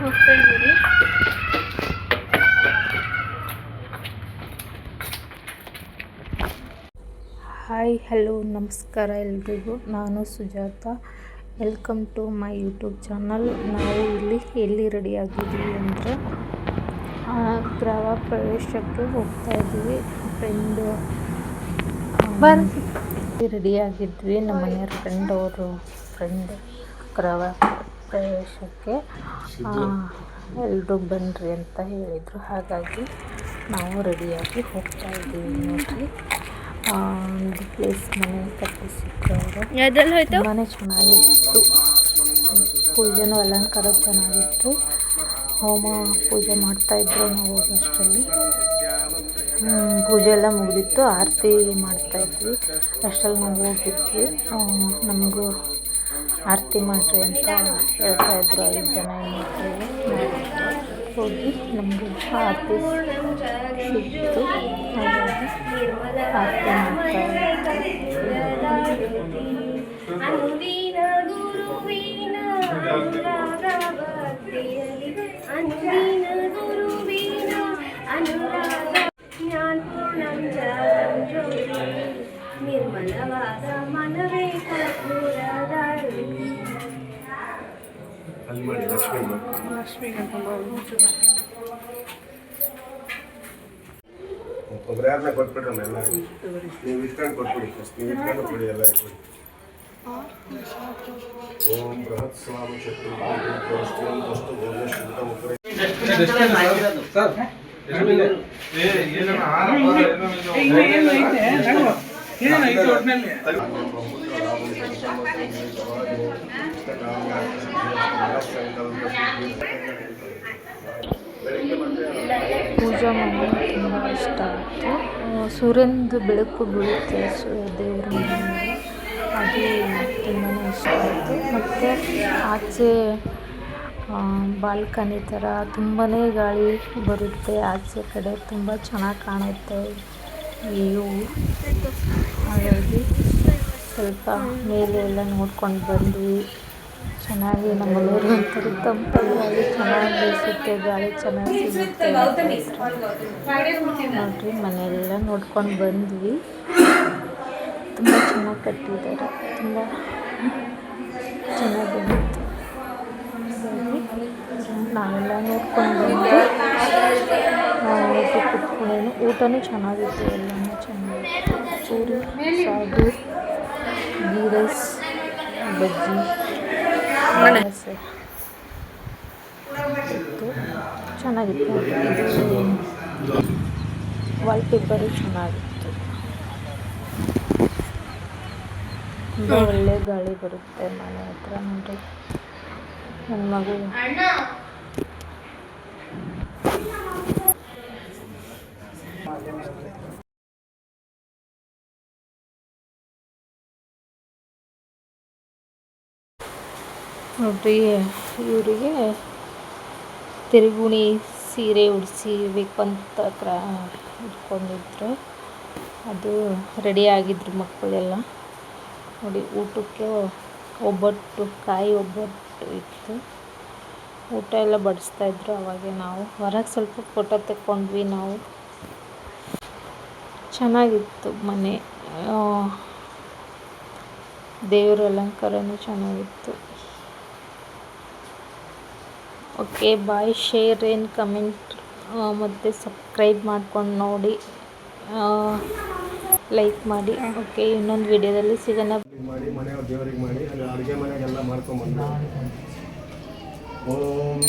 ಹೋಗ್ತಾ hi hello ನಮಸ್ಕಾರ ಎಲ್ರಿಗೂ. ನಾನು Sujatha. Welcome to my YouTube channel ನಾವು ಇಲ್ಲಿ ಎಲ್ಲಿ ರೆಡಿಯಾಗಿದ್ದೀವಿ ಅಂದರೆ ಗೃಹ ಪ್ರವೇಶಕ್ಕೆ ಹೋಗ್ತಾ ಇದ್ದೀವಿ. ಫ್ರೆಂಡು ರೆಡಿಯಾಗಿದ್ವಿ ನಮ್ಮ ಮನೆಯವ್ರ ಫ್ರೆಂಡ್ ಅವರು ಫ್ರೆಂಡ್ ಗೃಹ ಪ್ರವೇಶಕ್ಕೆ ಎಲ್ಲರೂ ಬನ್ನಿರಿ ಅಂತ ಹೇಳಿದರು. ಹಾಗಾಗಿ ನಾವು ರೆಡಿಯಾಗಿ ಹೋಗ್ತಾ ಇದ್ದೀವಿ ನೋಡಿರಿ. ಆ, ಒಂದು ಪ್ಲೇಸ್ ಮನೆ ಕಟ್ಟಿಸಿದ್ರು ಅವರು ಯಾವ್ದ್ರಲ್ಲಿ ಹೋಯ್ತು? ತುಂಬಾ ಚೆನ್ನಾಗಿತ್ತು. ಪೂಜೆನೂ ಅಲಂಕಾರ ಚೆನ್ನಾಗಿತ್ತು. ಹೋಮ ಪೂಜೆ ಮಾಡ್ತಾಯಿದ್ರು ನಾವು ಹೋಗೋಷ್ಟರಲ್ಲಿ ಪೂಜೆ ಎಲ್ಲ ಮುಗಿದಿತ್ತು. ಆರತಿ ಮಾಡ್ತಾಯಿದ್ವಿ ಅಷ್ಟರಲ್ಲಿ ನಾವು ಹೋಗಿದ್ವಿ. ನಮಗೂ ಆರತಿ ಮಾಡಿರಿ ಅಂತ ಹೇಳ್ತಾ ಇದ್ರು ಐದು ಜನ ಹೆಣ್ಮಕ್ಳಿಗೆ ಹೋಗಿ ನಮಗೆ ಆರತಿ ಸಿಕ್ತು ಹಾಗಾಗಿ ಆರತಿ ಮಾಡ್ತಾ ನಿರ್ಮಲವಾದ ಮನವೇ ಕರ್ಪೂರದಾರಿ ಅಲ್ಲಿ ಮಾಡಿ ಲಕ್ಷ್ಮಿ ಒಬ್ಬರೇ ಕೊಟ್ಬಿಡ್ರಮ್ಮ ಎಲ್ಲ ನೀವು ಇಟ್ಕೊಂಡು ಕೊಟ್ಬಿಡಿ ಫಸ್ಟ್ ನೀವು ಇಟ್ಕೊಂಡು ಕೊಡಿ ಎಲ್ಲ ಕೊಡಿ ಓಂ ಬೃಹತ್ ಸ್ವಾಮಿ ಶಕ್ತಿ ವಸ್ತು ಭುವನೇಶ್ವರ ಉತ್ತರ ಪೂಜಾ ಮಾಡೋದು ತುಂಬ ಇಷ್ಟ ಆಯಿತು. ಸೂರ್ಯನದು ಬೆಳಕು ಬೀಳುತ್ತೆ ದೇವರ ದೇವ್ರ ಮನೆ ಅದು ತುಂಬಾ ಇಷ್ಟ ಆಯಿತು. ಮತ್ತು ಆಚೆ ಬಾಲ್ಕನಿ ಥರ ತುಂಬಾ ಗಾಳಿ ಬರುತ್ತೆ. ಆಚೆ ಕಡೆ ತುಂಬ ಚೆನ್ನಾಗಿ ಕಾಣುತ್ತೆ ಹಾಗಾಗಿ ಸ್ವಲ್ಪ ಮೇಲೆ ಎಲ್ಲ ನೋಡ್ಕೊಂಡು ಬಂದ್ವಿ. ಚೆನ್ನಾಗಿ ಮನೆಯವರು ಅಂತಾರೆ ತಂಪಾಗಿ ಚೆನ್ನಾಗಿ ಬೀಸುತ್ತೆ, ಗಾಳಿ ಚೆನ್ನಾಗಿ ಸಿಗುತ್ತೆ ನೋಡಿರಿ ಮನೆಯೆಲ್ಲ ನೋಡ್ಕೊಂಡು ಬಂದ್ವಿ. ತುಂಬ ಚೆನ್ನಾಗಿ ಕಟ್ಟಿದ್ದಾರೆ, ತುಂಬ ಚೆನ್ನಾಗಿ ಬಂದಿತ್ತು. ನಾವೆಲ್ಲ ನೋಡ್ಕೊಂಡು ಬಂದು ನಾವು ಕುತ್ಕೊಂಡೇನು ಊಟನೂ ಚೆನ್ನಾಗಿತ್ತು, ಎಲ್ಲನೂ ಚೆನ್ನಾಗಿತ್ತು. ಚೂರು ಸಾಗು. ಗೀ ರೈಸ್ ಬಜ್ಜಿ ದೋಸೆ ಇತ್ತು ಚೆನ್ನಾಗಿತ್ತು. ಇದು ವಾಲ್ಪೇಪರು ಚೆನ್ನಾಗಿತ್ತು. ತುಂಬ ಒಳ್ಳೆ ಗಾಳಿ ಬರುತ್ತೆ ಮನೆ ಹತ್ರ ನೋಡ್ರಿ. ನನ್ನ ಮಗು. ನೋಡ್ರಿ, ಇವರಿಗೆ ತಿರುಗುಣಿ ಸೀರೆ ಉಡಿಸಿಬೇಕು ಅಂತ ಕ್ರ, ಇಟ್ಕೊಂಡಿದ್ರು. ಅದು ರೆಡಿ ಆಗಿದ್ರು ಮಕ್ಕಳೆಲ್ಲ. ನೋಡಿ, ಊಟಕ್ಕೆ ಒಬ್ಬಟ್ಟು, ಕಾಯಿ ಒಬ್ಬಟ್ಟು ಇತ್ತು. ಊಟ ಎಲ್ಲ ಬಡಿಸ್ತಾಯಿದ್ರು ಅವಾಗೆ ನಾವು. ಹೊರಗೆ ಸ್ವಲ್ಪ ಫೋಟೋ ತೆಕ್ಕೊಂಡ್ವಿ ನಾವು. ಚೆನ್ನಾಗಿತ್ತು ಮನೆ. ದೇವ್ರ ಅಲಂಕಾರನೂ ಚೆನ್ನಾಗಿತ್ತು. ಓಕೆ, ಬಾಯ್ ಶೇರ್ ಏನು ಕಮೆಂಟ್ ಮತ್ತು ಸಬ್ಸ್ಕ್ರೈಬ್ ಮಾಡ್ಕೊಂಡು ನೋಡಿ. ಲೈಕ್ ಮಾಡಿ. ಓಕೆ, ಇನ್ನೊಂದು ವಿಡಿಯೋದಲ್ಲಿ ಸಿಗೋಣ. ಮಾಡಿ, ಮನೆಯವ್ರ ದೇವರಿಗೆ ಮಾಡಿ, ಅಲ್ಲಿ ಅಡುಗೆ ಮನೆಗೆಲ್ಲ ಮಾಡ್ಕೊಂಬಂದು ಓಂ